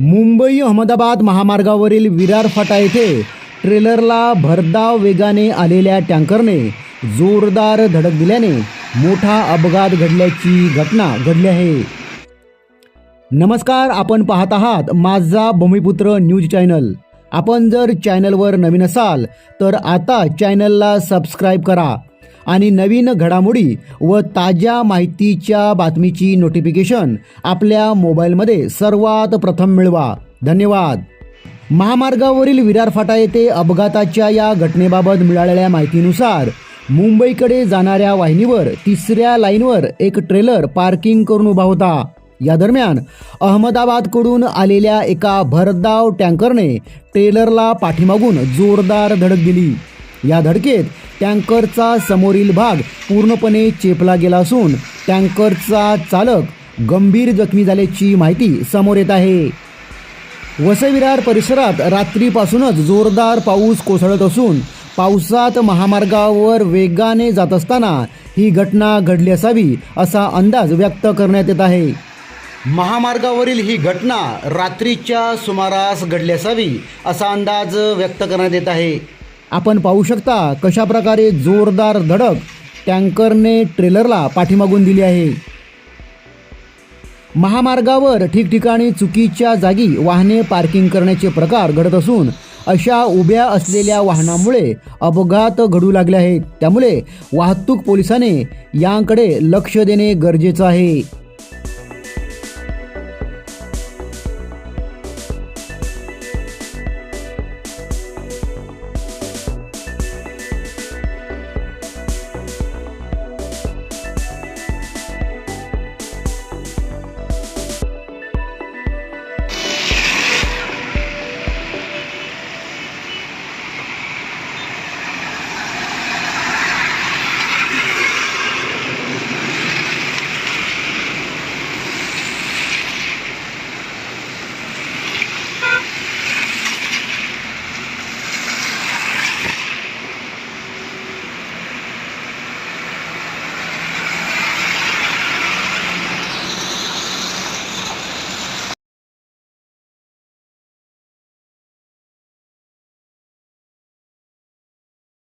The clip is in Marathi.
मुंबई अहमदाबाद महामार्गावरील विरार फाटा येथे ट्रेलरला भरधाव वेगाने आलेल्या टँकरने जोरदार धडक दिल्याने मोठा अपघात घडल्याची घटना घडली आहे. नमस्कार आपण पाहत आहात माझा भूमिपुत्र न्यूज चॅनल. आपण जर चॅनलवर नवीन असाल तर आता चॅनलला सबस्क्राईब करा. आणि नवीन घडामोडी व ताज्या माहितीच्या बातमीची नोटिफिकेशन आपल्या मोबाईलमध्ये सर्वात प्रथम मिळवा. धन्यवाद. महामार्गावरील विरार फाटा येथे अपघाताच्या या घटनेबाबत मिळालेल्या माहितीनुसार मुंबईकडे जाणाऱ्या वाहिनीवर तिसऱ्या लाईनवर एक ट्रेलर पार्किंग करून उभा होता. या दरम्यान अहमदाबादकडून आलेल्या एका भरधाव टँकरने ट्रेलरला पाठीमागून जोरदार धडक दिली. या धडकेत टँकरचा समोरील भाग पूर्णपणे चेपला गेला असून टँकरचा चालक गंभीर जखमी झाल्याची माहिती समोर येत आहे. वसविरार परिसरात रात्रीपासूनच जोरदार पाऊस कोसळत असून पावसात महामार्गावर वेगाने जात असताना ही घटना घडली असावी असा अंदाज व्यक्त करण्यात येत आहे. महामार्गावरील ही घटना रात्रीच्या सुमारास घडली असावी असा अंदाज व्यक्त करण्यात येत आहे. आपण पाहू शकता कशा प्रकारे जोरदार धडक टँकरने ट्रेलरला पाठीमागून दिली आहे. महामार्गावर ठिकठिकाणी चुकीच्या जागी वाहने पार्किंग करण्याचे प्रकार घडत असून अशा उभ्या असलेल्या वाहनामुळे अपघात घडू लागले आहेत. त्यामुळे वाहतूक पोलिसाने याकडे लक्ष देणे गरजेचं आहे.